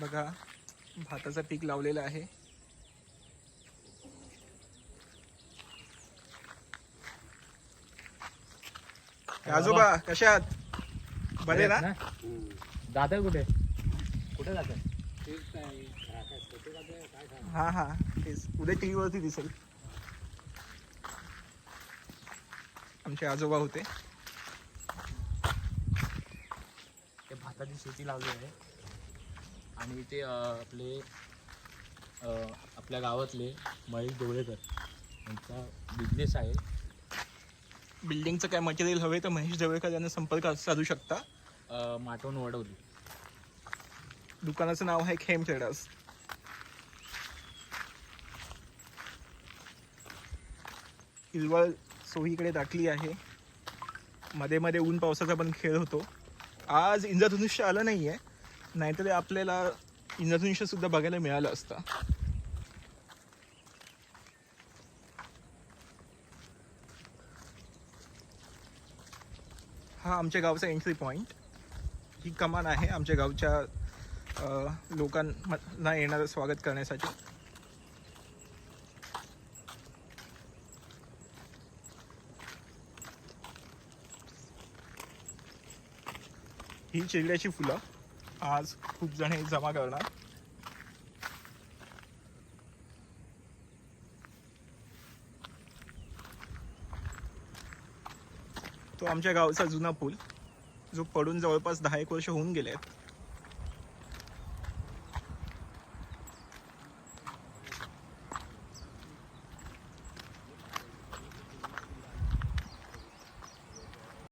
बघा भाताचं पीक लावलेलं आहे. आजोबा कशा आहात? बरे ना? जात कुठे? कुठे जात हा हा तेच. उद्या टी वरती दिसेल. आमचे आजोबा होते. ते भाताची शेती लावली आहे. आणि ते आपले आपल्या गावातले महेश डोळेकर यांचा बिझनेस आहे. बिल्डिंगचं काय मटेरियल हवे तर महेश जवळकर यांना संपर्क साधू शकता. अं, माटवून वडवली. दुकानाचं नाव आहे खेम ट्रेडर्स हिरवळ सोहीकडे दाखली आहे. मध्ये मध्ये ऊन पावसाचा पण खेळ होतो. आज इंद्रधनुष्य आलं नाही आहे नाहीतरी आपल्याला इंद्रधनुष्य सुद्धा बघायला मिळालं असतं. हा आमच्या गावचा एंट्री पॉईंट ही कमान आहे आमच्या गावच्या लोकांना येणारं स्वागत करण्यासाठी. ही चिरड्याची फुलं. आज खूप जण हे जमा करणार. तो आमच्या गावचा जुना पूल जो पडून जवळपास दहा एक वर्ष होऊन गेले आहेत